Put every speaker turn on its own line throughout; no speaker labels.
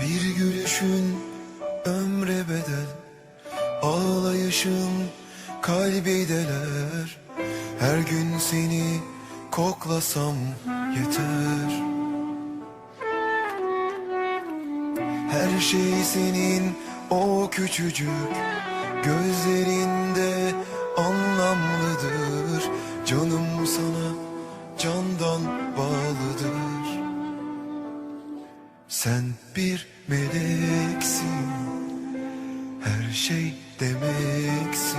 Gülüşün ömre bedel Ağlayışın kalbi deler. Her gün seni koklasam yeter. Her şey senin o küçücük gözlerinde Sen bir meleksin Her şey demeksin.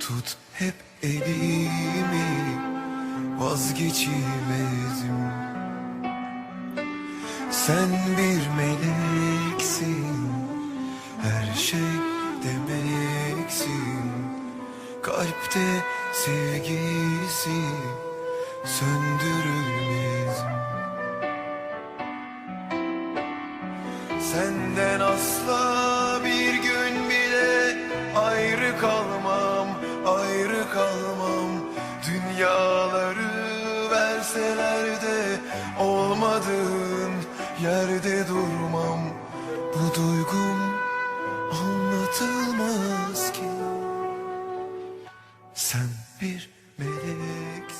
Tut hep elimi Vazgeçilmezim. Sen bir meleksin Her şey demeksin. Kalpte sevgisi Söndürülmez Senden asla bir gün bile ayrı kalmam, ayrı kalmam. Dünyaları verseler de olmadığın yerde durmam. Bu duygum anlatılmaz ki. Sen bir melek